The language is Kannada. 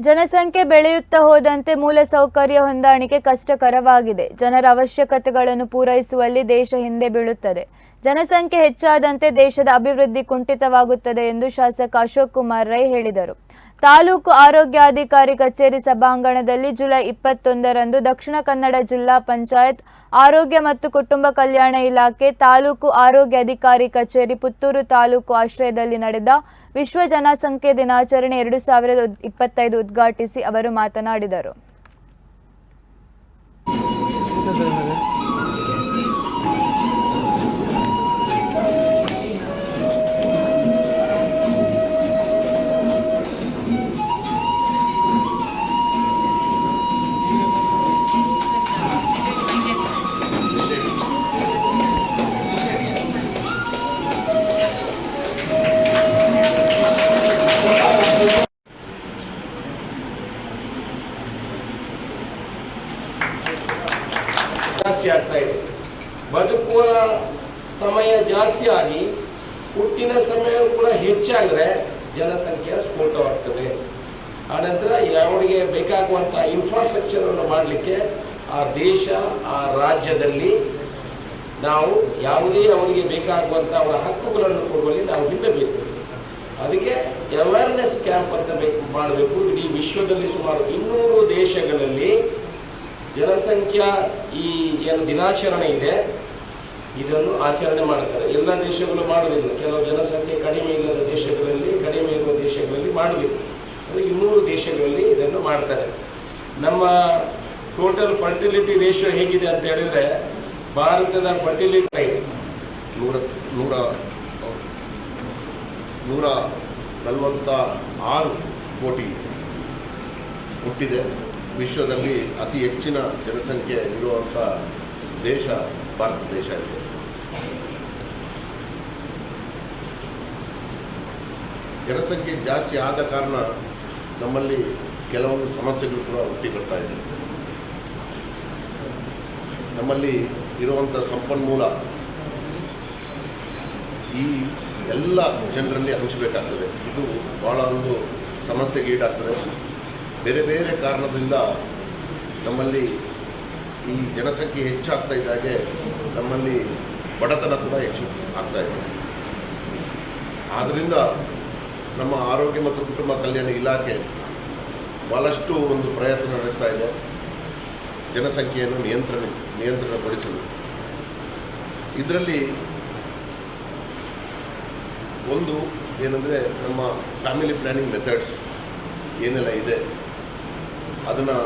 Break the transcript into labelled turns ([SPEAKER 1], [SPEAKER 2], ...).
[SPEAKER 1] ಜನಸಂಖ್ಯೆ ಬೆಳೆಯುತ್ತಾ ಹೋದಂತೆ ಮೂಲಸೌಕರ್ಯ ಹೊಂದಾಣಿಕೆ ಕಷ್ಟಕರವಾಗಿದೆ. ಜನರ ಅವಶ್ಯಕತೆಗಳನ್ನು ಪೂರೈಸುವಲ್ಲಿ ದೇಶ ಹಿಂದೆ ಬೀಳುತ್ತದೆ. ಜನಸಂಖ್ಯೆ ಹೆಚ್ಚಾದಂತೆ ದೇಶದ ಅಭಿವೃದ್ಧಿ ಕುಂಠಿತವಾಗುತ್ತದೆ ಎಂದು ಶಾಸಕ ಅಶೋಕ್ ಕುಮಾರ್ ರೈ ಹೇಳಿದರು. ತಾಲೂಕು ಆರೋಗ್ಯಾಧಿಕಾರಿ ಕಚೇರಿ ಸಭಾಂಗಣದಲ್ಲಿ ಜುಲೈ ಇಪ್ಪತ್ತೊಂದರಂದು ದಕ್ಷಿಣ ಕನ್ನಡ ಜಿಲ್ಲಾ ಪಂಚಾಯತ್, ಆರೋಗ್ಯ ಮತ್ತು ಕುಟುಂಬ ಕಲ್ಯಾಣ ಇಲಾಖೆ, ತಾಲೂಕು ಆರೋಗ್ಯ ಅಧಿಕಾರಿ ಕಚೇರಿ, ಪುತ್ತೂರು ತಾಲೂಕು ಆಶ್ರಯದಲ್ಲಿ ನಡೆದ ವಿಶ್ವ ಜನಸಂಖ್ಯೆ ದಿನಾಚರಣೆ ಎರಡು ಸಾವಿರದ ಇಪ್ಪತ್ತೈದು ಉದ್ಘಾಟಿಸಿ ಅವರು ಮಾತನಾಡಿದರು.
[SPEAKER 2] ಜಾಸ್ತಿ ಆಗ್ತಾ ಇದೆ. ಬದುಕುವ ಸಮಯ ಜಾಸ್ತಿ ಆಗಿ ಹುಟ್ಟಿನ ಸಮಯ ಕೂಡ ಹೆಚ್ಚಾದರೆ ಜನಸಂಖ್ಯೆ ಸ್ಫೋಟವಾಗ್ತದೆ. ಆನಂತರ ಅವರಿಗೆ ಬೇಕಾಗುವಂಥ ಇನ್ಫ್ರಾಸ್ಟ್ರಕ್ಚರನ್ನು ಮಾಡಲಿಕ್ಕೆ ಆ ದೇಶ, ಆ ರಾಜ್ಯದಲ್ಲಿ ನಾವು ಯಾವುದೇ ಅವರಿಗೆ ಬೇಕಾಗುವಂಥ ಅವರ ಹಕ್ಕುಗಳನ್ನು ಕೊಡುವಲ್ಲಿ ನಾವು ಹಿಂದಬೇಕು. ಅದಕ್ಕೆ ಅವೇರ್ನೆಸ್ ಕ್ಯಾಂಪ್ ಅಂತ ಬೇಕು, ಮಾಡಬೇಕು. ಇಡೀ ವಿಶ್ವದಲ್ಲಿ ಸುಮಾರು ಇನ್ನೂರು ದೇಶಗಳಲ್ಲಿ ಜನಸಂಖ್ಯಾ ಈ ಏನು ದಿನಾಚರಣೆ ಇದೆ, ಇದನ್ನು ಆಚರಣೆ ಮಾಡ್ತಾರೆ ಎಲ್ಲ ದೇಶಗಳು ಮಾಡುವುದಿಲ್ಲ. ಕೆಲವು ಜನಸಂಖ್ಯೆ ಕಡಿಮೆ ಇಲ್ಲದ ದೇಶಗಳಲ್ಲಿ, ಕಡಿಮೆ ಇರುವ ದೇಶಗಳಲ್ಲಿ ಮಾಡಬೇಕು ಅಂದರೆ ಇನ್ನೂರು ದೇಶಗಳಲ್ಲಿ ಇದನ್ನು ಮಾಡ್ತಾರೆ. ನಮ್ಮ ಟೋಟಲ್ ಫರ್ಟಿಲಿಟಿ ರೇಷಿಯೋ ಹೇಗಿದೆ ಅಂತ ಹೇಳಿದ್ರೆ, ಭಾರತದ ಫರ್ಟಿಲಿಟಿ ರೈಟ್
[SPEAKER 3] ನೂರ ನೂರ ನೂರ ನಲವತ್ತ ಆರು ಕೋಟಿ ಹುಟ್ಟಿದೆ ವಿಶ್ವದಲ್ಲಿ ಅತಿ ಹೆಚ್ಚಿನ ಜನಸಂಖ್ಯೆ ಇರುವಂಥ ದೇಶ ಭಾರತ ದೇಶ ಇದೆ ಜನಸಂಖ್ಯೆ ಜಾಸ್ತಿ ಆದ ಕಾರಣ ನಮ್ಮಲ್ಲಿ ಕೆಲವೊಂದು ಸಮಸ್ಯೆಗಳು ಕೂಡ ಹುಟ್ಟಿಕೊಳ್ತಾ ಇದೆ. ನಮ್ಮಲ್ಲಿ ಇರುವಂಥ ಸಂಪನ್ಮೂಲ ಈ ಎಲ್ಲ ಜನರಲ್ಲಿ ಹಂಚಬೇಕಾಗ್ತದೆ. ಇದು ಭಾಳ ಒಂದು ಸಮಸ್ಯೆಗೆ ಈಡಾಗ್ತದೆ. ಬೇರೆ ಬೇರೆ ಕಾರಣದಿಂದ ನಮ್ಮಲ್ಲಿ ಈ ಜನಸಂಖ್ಯೆ ಹೆಚ್ಚಾಗ್ತಾ ಇದ್ದಾಗೆ ನಮ್ಮಲ್ಲಿ ಬಡತನ ಕೂಡ ಹೆಚ್ಚು ಆಗ್ತಾ ಇದೆ. ಆದ್ದರಿಂದ ನಮ್ಮ ಆರೋಗ್ಯ ಮತ್ತು ಕುಟುಂಬ ಕಲ್ಯಾಣ ಇಲಾಖೆ ಭಾಳಷ್ಟು ಒಂದು ಪ್ರಯತ್ನ ನಡೆಸ್ತಾ ಇದೆ. ಜನಸಂಖ್ಯೆಯನ್ನು ನಿಯಂತ್ರಣ ನಿಯಂತ್ರಣಗೊಳಿಸಲು. ಇದರಲ್ಲಿ ಒಂದು ಏನಂದರೆ ನಮ್ಮ ಫ್ಯಾಮಿಲಿ ಪ್ಲ್ಯಾನಿಂಗ್ ಮೆಥಡ್ಸ್ ಏನೆಲ್ಲ ಇದೆ. ಅದನ್ನು